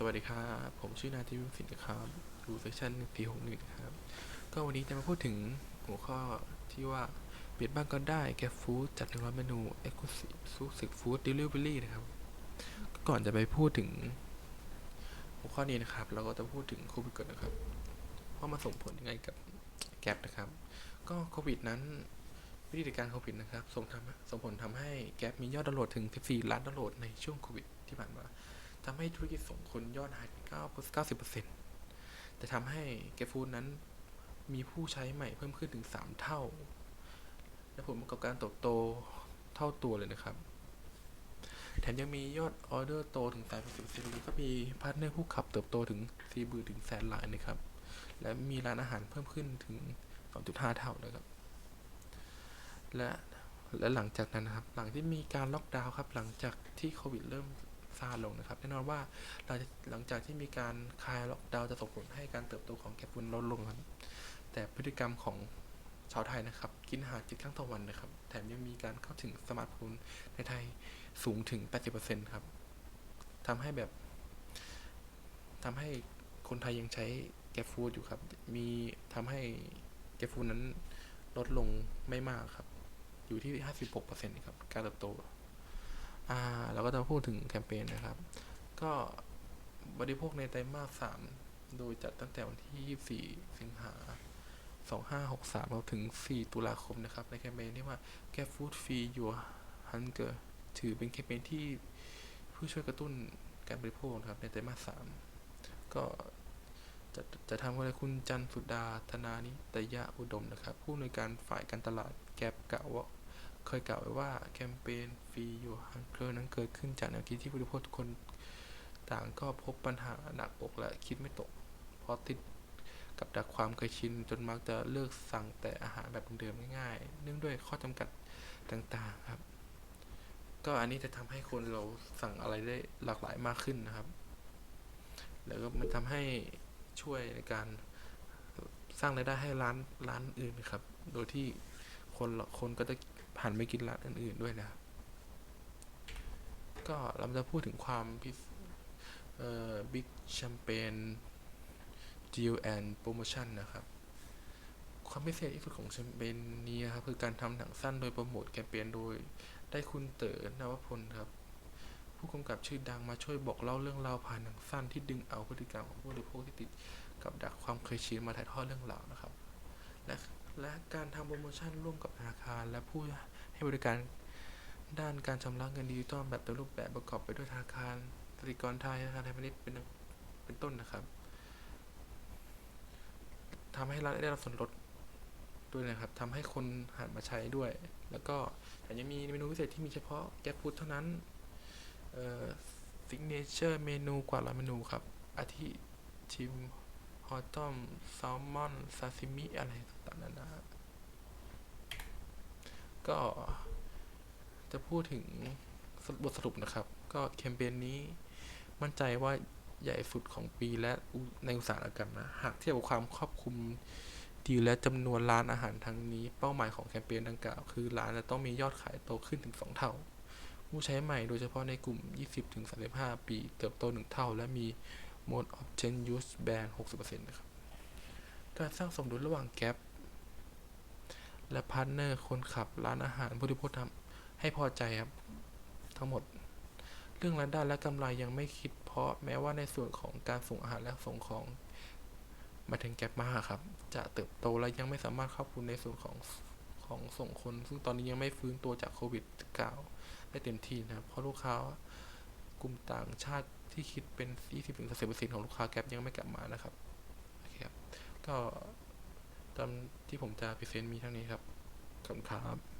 สวัสดีครับผมชื่อนาทีวิสินนะครับดูเซสชันสี่หกหนึ่งครับ ก็วันนี้จะมาพูดถึงหัวข้อที่ว่าเบียดบ้างก็ได้แกฟู้ดจัดหนึ่งร้อยเมนูเอ็กซ์คลูซีฟซูสิกฟู้ดเดลิเวอรี่นะครับ ก่อนจะไปพูดถึง หัวข้อนี้นะครับ เราก็จะพูดถึงโควิดก่อนนะครับว่ามันส่งผลยังไงกับแกลบนะครับ ก็โควิดนั้นวิธีการโควิดนะครับส่งทำส่งผลทำให้แกลบมียอดดาวน์โหลดถึง 14 ล้านดาวน์โหลดในช่วงโควิดที่ผ่านมา ทำให้ธุรกิจส่งคนยอดหาย9 90%แต่ทำให้แกฟูดนั้นมีผู้ใช้ใหม่เพิ่มขึ้นถึง 3 เท่า และผลประกอบการเติบโตเท่าตัวเลยนะครับ แถมยังมียอดออเดอร์โตถึง30%แล้วก็มีพาร์ทเนอร์ผู้ขับเติบโตถึง4บือถึงแสนรายนะครับ และมีร้านอาหารเพิ่มขึ้นถึง 2.5 เท่านะครับ และและหลังจากนั้นนะครับ หลังที่มีการล็อกดาวน์ครับ หลังจากที่โควิดเริ่ม ซาลงนะครับ แน่นอนว่าหลังจากหลังจากที่มีการคลายล็อกดาวน์จะส่งผลให้การเติบโตของแคปฟูนลดลงครับ แต่พฤติกรรมของชาวไทยนะครับ กินอาหารจ็ดครั้งต่อวันนะครับ แถมยังมีการเข้าถึงสมาร์ทโฟนในไทยสูงถึง 80%ครับทำให้แบบทำให้คนไทยยังใช้แกฟูดอยู่ครับ มีทำให้แกฟูดนั้นลดลงไม่มากครับ อยู่ที่ 56%ครับ การเติบโต อ่าเราก็จะพูดถึงแคมเปญนะครับ ก็บริโภคในไตรมาสสามโดยจัดตั้งแต่วันที่ 24 สิงหา 2563เราถึง 4 ตุลาคมนะครับ ในแคมเปญที่ว่า Get Food Free Your Hunger ถือเป็นแคมเปญที่เพื่อช่วยกระตุ้นการบริโภคครับในไตรมาสสามก็จะจะทำโดยคุณจันสุดาธนานิตยะอุดมนะครับ ผู้อำนวยการฝ่ายการตลาดแกลบกล่าวว่า เคยกล่าวไว้ว่าแคมเปญฟรีอยู่ฮังเกอร์นั้นเกิดขึ้นจากแนวคิดที่ผู้บริโภคทุกคนต่างก็พบปัญหาหนักอกและคิดไม่ตก เพราะติดกับดักความเคยชินจนมักจะเลือกสั่งแต่อาหารแบบเดิมๆง่ายๆ เนื่องด้วยข้อจำกัดต่างๆครับ ก็อันนี้จะทำให้คนเราสั่งอะไรได้หลากหลายมากขึ้นนะครับ แล้วก็มันทำให้ช่วยในการสร้างรายได้ให้ร้านร้านอื่นครับ โดยที่ คนคนก็จะหันไปกินร้านอื่น ๆด้วยนะครับ ก็เราจะพูดถึงความพิเศษเอ่อบิ๊กแชมเปญ deal and promotion นะครับ ความพิเศษที่สุดของแชมเปญนี้นะครับ คือการทำหนังสั้นโดยโปรโมทแคมเปญโดยได้คุณเต๋อนวพลครับ ผู้กำกับชื่อดังมาช่วยบอกเล่าเรื่องราวผ่านหนังสั้นที่ดึงเอาพฤติกรรมของผู้บริโภคที่ติดกับดักความเคยชินมาถ่ายทอดเรื่องราวนะครับ และ และการทำโปรโมชั่นร่วมกับธนาคาร และผู้ให้บริการด้านการชำระเงินดิจิตอลแบบเต็มรูปแบบประกอบไปด้วยธนาคารกสิกรไทยธนาคารไทยพาณิชย์เป็นเป็นต้นนะครับทำให้รัฐได้รับส่วนลดด้วยนะครับทำให้คนหันมาใช้ด้วย แล้วก็แถมยังมีเมนูพิเศษที่มีเฉพาะแก๊ฟูดเท่านั้นเอ่อซิกเนเจอร์เมนูกว่าร้อยเมนูครับ อาทิชิม ฮอตตอมแซลมอนซาซิมิอะไรต่างๆนานาก็จะพูดถึงบทสรุปนะครับ ก็แคมเปญนี้มั่นใจว่าใหญ่สุดของปีและในอุตสาหกรรมนะ หากเทียบกับความครอบคลุมดีและจำนวนร้านอาหารทั้งนี้ เป้าหมายของแคมเปญดังกล่าวคือร้านจะต้องมียอดขายโตขึ้นถึง 2 เท่า ผู้ใช้ใหม่โดยเฉพาะในกลุ่ม 20-35 ปี เติบโต 1 เท่า และมี mode of change use band 60%นะครับ การสร้างสมดุลระหว่างแก p และพาร์ทเนอร์คนขับร้านอาหารผู้บริโภคทำให้พอใจครับ ทั้งหมด เรื่องรายได้และกำไรยังไม่คิด เพราะแม้ว่าในส่วนของการส่งอาหารและส่งของมาถึงแก๊ปมาครับ จะเติบโตและยังไม่สามารถครอบคลุมในส่วนของของส่งคน ซึ่งตอนนี้ยังไม่ฟื้นตัวจากโควิด -19 ได้เต็มที่นะครับ เพราะลูกค้ากลุ่มต่างชาติ ที่คิดเป็น20-30%ของลูกค้าแกลบยังไม่กลับมานะครับโอเคครับก็ตามที่ผมจะพรีเซนต์มีเท่านี้ครับขอบคุณครับ